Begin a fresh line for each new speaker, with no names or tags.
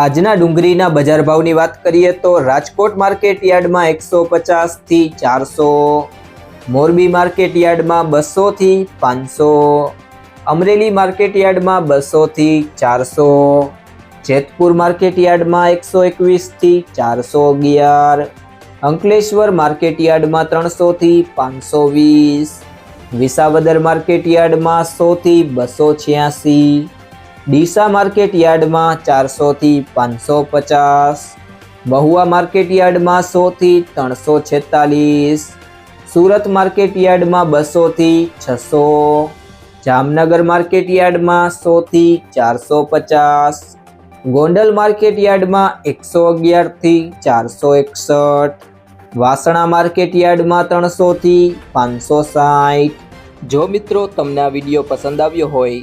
આજના ડુંગળીના બજાર ભાવની વાત કરીએ તો રાજકોટ માર્કેટ યાર્ડમાં એકસો પચાસથી ચારસો, મોરબી માર્કેટ યાર્ડમાં બસોથી પાંચસો, અમરેલી માર્કેટ યાર્ડમાં બસોથી ચારસો, જેતપુર માર્કેટ યાર્ડમાં એકસો એકવીસથી ચારસો અગિયાર, અંકલેશ્વર માર્કેટ યાર્ડમાં ત્રણસોથી પાંચસો વીસ, વિસાવદર માર્કેટ યાર્ડમાં સોથી બસો છ્યાસી ડીસા માર્કેટ યાર્ડમાં ચારસોથી પાંચસો પચાસ મહુવા માર્કેટ યાર્ડમાં સોથી ત્રણસો છેતાલીસ સુરત માર્કેટ યાર્ડમાં બસોથી છસો, જામનગર માર્કેટ યાર્ડમાં સોથી ચારસો પચાસ ગોંડલ માર્કેટ યાર્ડમાં એકસો અગિયારથી ચારસો એકસઠ વાસણા માર્કેટ યાર્ડમાં ત્રણસોથી પાંચસો સાઠ જો મિત્રો તમને આ વીડિયો પસંદ આવ્યો હોય